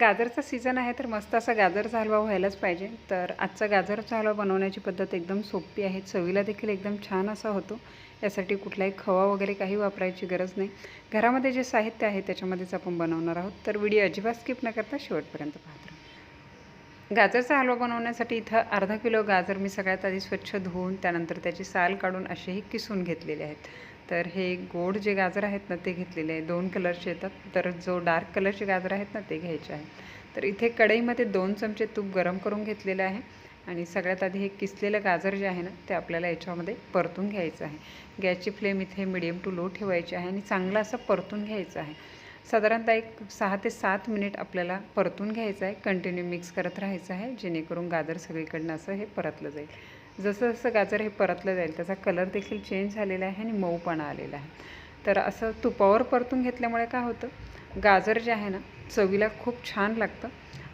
गाजरचा season आहे तर मस्त असा गाजरचा हलवा व्हायलाच पाहिजे. तर आजचा गाजरचा हलवा बनवण्याची पद्धत एकदम सोपी आहे. चवीला देखील एकदम छान असा होतो. यासाठी कुठलाही खवा वगैरे काही वापरायची गरज नाही. घरामध्ये जे साहित्य आहे त्याच्यामध्येच आपण बनवणार आहोत. तर व्हिडिओ अजिबात स्किप न करता शेवटपर्यंत पाहत राहा. गाजरचा हलवा बनवण्यासाठी इथं अर्धा किलो गाजर मी सगळ्यात आधी स्वच्छ धुवून त्यानंतर त्याची साल काढून असेही किसून घेतलेले आहेत. तर हे गोड जे गाजर आहेत ना ते घेतलेले आहे. दोन कलरचे येतात. तर जो डार्क कलरचे गाजर आहेत ना ते घ्यायचे आहेत. तर इथे कढईमध्ये दोन चमचे तूप गरम करून घेतलेलं आहे. आणि सगळ्यात आधी हे किसलेलं गाजर जे आहे ना ते आपल्याला याच्यामध्ये परतून घ्यायचं आहे. गॅसची फ्लेम इथे मिडियम टू लो ठेवायची आहे आणि चांगलं असं परतून घ्यायचं आहे. साधारणतः एक सहा ते सात मिनिट आपल्याला परतून घ्यायचं आहे. कंटिन्यू मिक्स करत राहायचं आहे. जेणेकरून गाजर सगळीकडनं असं हे परतलं जाईल. जसं जसं गाजर हे परतलं जाईल त्याचा कलर देखील चेंज झालेला आहे आणि मऊपणा आलेला आहे. तर असं तुपावर परतून घेतल्यामुळे काय होतं? गाजर जे आहे ना चवीला खूप छान लागतं.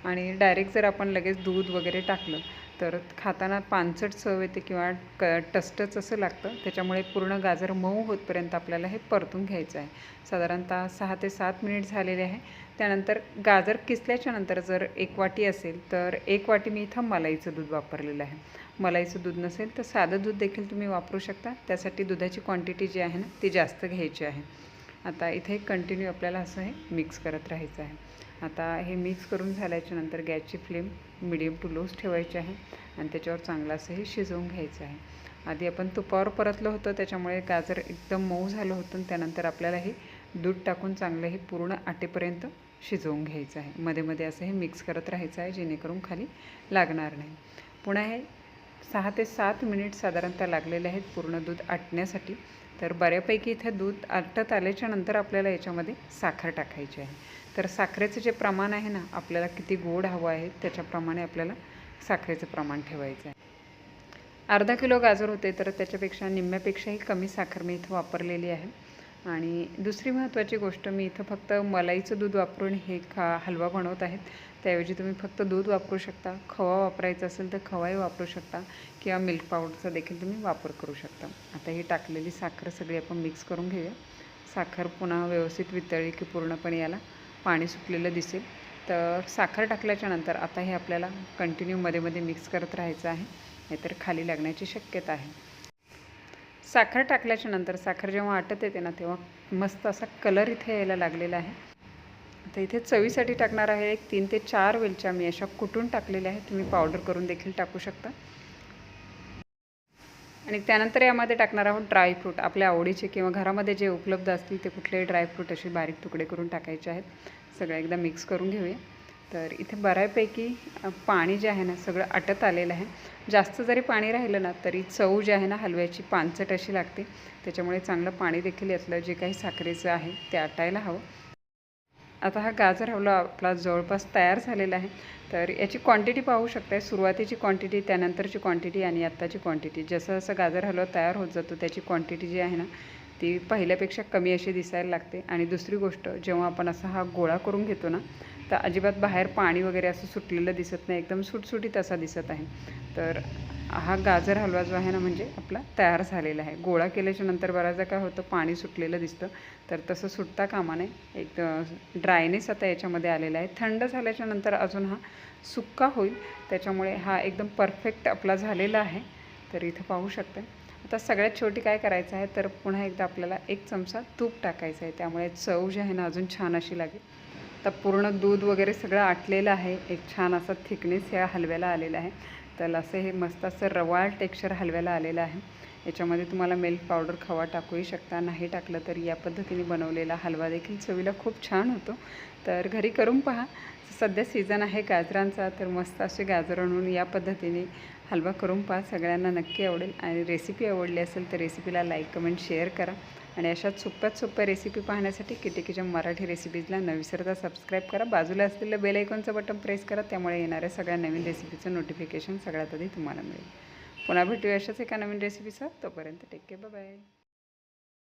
आणि डायरेक्ट जर आपण लगेच दूध वगैरे टाकलं तर खाताना पानसट चव येते किंवा क टस्टच असं लागतं. त्याच्यामुळे पूर्ण गाजर मऊ होतपर्यंत आपल्याला हे परतून घ्यायचं आहे. साधारणतः सहा ते सात मिनिट झालेले आहे. त्यानंतर गाजर किसल्याच्या नंतर जर एक वाटी असेल तर एक वाटी मी इथं मलाईचं दूध वापरलेलं आहे. मलाईचं दूध नसेल तर साधं दूध देखील तुम्ही वापरू शकता. त्यासाठी दुधाची क्वांटिटी जी आहे ना ती जास्त घ्यायची आहे. आता इथे कंटिन्यू आपल्याला असं हे मिक्स करत राहायचं आहे. आता हे मिक्स करून झाल्याच्यानंतर गॅसची फ्लेम मिडियम टू लोच ठेवायची आहे आणि त्याच्यावर चांगलं असं हे शिजवून घ्यायचं आहे. आधी आपण तुपावर परतलं होतं त्याच्यामुळे गाजर एकदम मऊ झालं होतं आणि त्यानंतर आपल्याला हे दूध टाकून चांगलं हे पूर्ण आटेपर्यंत शिजवून घ्यायचं आहे. मध्ये मध्ये असं हे मिक्स करत राहायचं आहे जेणेकरून खाली लागणार नाही. पुन्हा हे सहा ते सात मिनिट साधारणतः लागलेले आहेत पूर्ण दूध आटण्यासाठी. तर बऱ्यापैकी इथं दूध आटत आल्याच्यानंतर आपल्याला याच्यामध्ये साखर टाकायची आहे. तर साखरेचं जे प्रमाण आहे ना आपल्याला किती गोड हवं आहे त्याच्याप्रमाणे आपल्याला साखरेचं प्रमाण ठेवायचं आहे. अर्धा किलो गाजर होते तर त्याच्यापेक्षा निम्म्यापेक्षाही कमी साखर मी इथं वापरलेली आहे. आणि दुसरी महत्त्वाची गोष्ट मी इथं फक्त मलाईचं दूध वापरून हे खा हलवा बनवत आहेत. त्याऐवजी तुम्ही फक्त दूध वापरू शकता. खवा वापरायचा असेल तर खवाही वापरू शकता किंवा मिल्क पावडरचा देखील तुम्ही वापर करू शकता. आता ही टाकलेली साखर सगळी आपण मिक्स करून घेऊया. साखर पुन्हा व्यवस्थित वितळली की पूर्णपणे याला पाणी सुटलेलं दिसेल. तर साखर टाकल्याच्या नंतर आता हे आपल्याला कंटिन्यू मध्ये मध्ये मिक्स करत राहायचं आहे. नाहीतर खाली लागण्याची शक्यता आहे. साखर टाकल्याच्या नंतर साखर जेव्हा आटत येते ना तेव्हा मस्त असा कलर इथे यायला लागलेला आहे. तर इथे चवीसाठी टाकणार आहे एक तीन ते चार वेलच्या मी अशा कुटून टाकलेल्या आहेत. तुम्ही पावडर करून देखील टाकू शकता. आणि त्यानंतर यामध्ये टाकणार आहोत ड्रायफ्रूट आपल्या आवडीचे किंवा घरामध्ये जे उपलब्ध असतील ते कुठलेही ड्रायफ्रूट असे बारीक तुकडे करून टाकायचे आहेत. सगळं एकदा मिक्स करून घेऊया. तर इथे बऱ्यापैकी पाणी जे आहे ना सगळं आटत आलेलं आहे. जास्त जरी पाणी राहिलं ना तरी चव जी आहे ना हलव्याची पानचट अशी लागते. त्याच्यामुळे चांगलं पाणी देखील यातलं जे काही साखरेचं आहे ते आटायला हवं. आता हा गाजर हलवा आपला जवळपास तयार झालेला आहे. तर याची क्वांटिटी पाहू शकता सुरुवातीची क्वांटिटी त्यानंतरची क्वांटिटी आणि आत्ताची क्वांटिटी जसं जसं गाजर हलवा तयार होत जातो त्याची क्वांटिटी जी आहे ना ती पहिल्यापेक्षा कमी अशी दिसायला लागते. आणि दुसरी गोष्ट जेव्हा आपण असा हा गोळा करून घेतो ना तर अजिबात बाहेर पाणी वगैरे असं सुटलेलं दिसत नाही. एकदम सुटसुटीत असा दिसत आहे. तर हा गाजर हलवा जो आहे ना म्हणजे आपला तयार झालेला आहे. गोळा केल्याच्यानंतर बऱ्याचदा काय होतं पाणी सुटलेलं दिसतं. तर तसं सुटता कामा नये एक ड्रायनेस आता याच्यामध्ये आलेला आहे. थंड झाल्याच्यानंतर अजून हा सुक्का होईल. त्याच्यामुळे हा एकदम परफेक्ट आपला झालेला आहे. तर इथं पाहू शकता आता सगळ्यात छोटी काय करायचं आहे तर पुन्हा एकदा आपल्याला एक चमचा तूप टाकायचं आहे. त्यामुळे चव जी आहे ना अजून छान अशी लागेल. तर पूर्ण दूध वगैरे सगळं आटलेलं आहे. एक छान असा थिकनेस या हलव्याला आलेला आहे. तर असं हे मस्त असं रवाळ टेक्स्चर हलव्याला आलेलं आहे. याच्यामध्ये तुम्हाला मिल्क पावडर खवा टाकूही शकता. नाही टाकलं तर या पद्धतीने बनवलेला हलवा देखील चवीला खूप छान होतो. तर घरी करून पहा. सध्या सीझन आहे गाजरांचा तर मस्त असे गाजर आणून या पद्धतीने हलवा करून पहा सगळ्यांना नक्की आवडेल. आणि रेसिपी आवडली असेल तर रेसिपीला लाईक कमेंट शेअर करा. आणि अशाच सोप्यात सोप्या रेसिपी पाहण्यासाठी किटिकीच्या मराठी रेसिपीजला न विसरता सबस्क्राईब करा. बाजूला असलेलं बेल आयकॉनचं बटन प्रेस करा. त्यामुळे येणाऱ्या सगळ्या नवीन रेसिपीचं नोटिफिकेशन सगळ्यात आधी तुम्हाला मिळेल. पुन्हा भेटूया अशाच एका नवीन रेसिपीसह तोपर्यंत टेक केअर बाय